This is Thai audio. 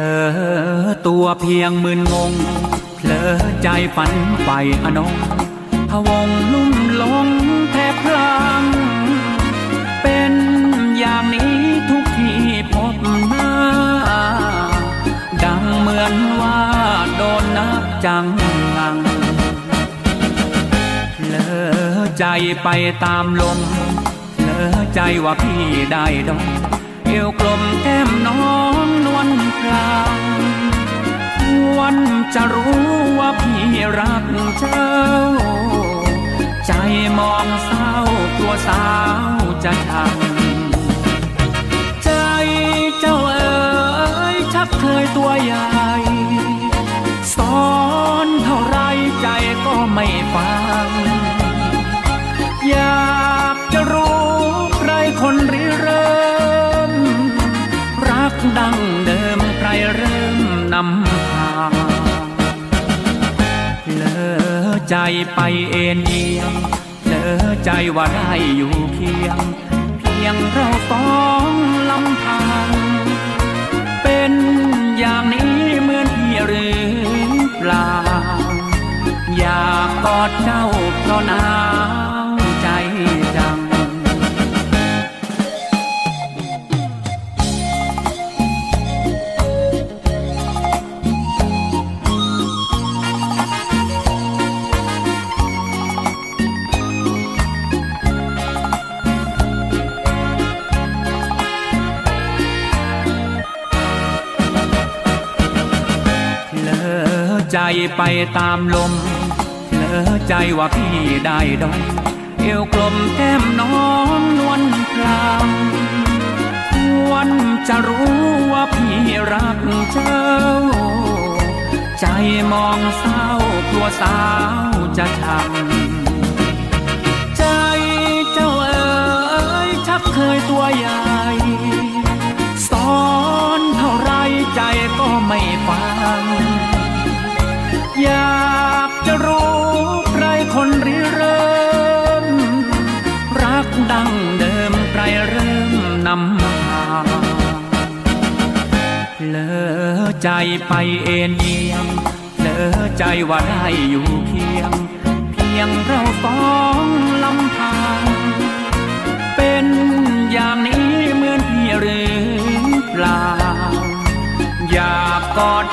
ลอตัวเพียงมึนงงเผลอใจฝันไฟอนงพวงลุ่มหลงแทบพลัง เป็นอย่างนี้ทุกที่พบหน้า ดังเหมือนว่าโดนนับจังงังเลอใจไปตามลมเลอใจว่าพี่ได้ดองเอวกลมแก้มน้อง จะรู้ว่าพี่รักเจ้า ใจมองเศร้ากลัวสาวจะชังใจเจ้าเอ๋ยชักเคยตัวใหญ่สอนเท่าไรใจก็ไม่ฟัง อยากจะรู้ใครคนริเริ่ม รักดังเดิมใครเริ่มนำพาเล อใจไปเอ็นเอียงเลอใจว่าได้อยู่เคียง เพียงเราสองลำพัง เป็นอย่างนี้เหมือนพี่หรือเปล่า อยากกอดเจ้า ใจไปตามลมเลอใจว่าพี่ได้ดอกเอวกลมแก้มน้องนวลพลางวันจะรู้ว่าพี่รักเจ้า ใจมองเศร้ากลัวสาวจะช้ำางเดิมใครเริ่มนำพาเลอใจไปเอ็นเอียงเลอใจว่าได้อยู่เคียง เพียงเราสองลำพัง เป็นอย่างนี้เหมือนพี่หรือเปล่า อยากกอด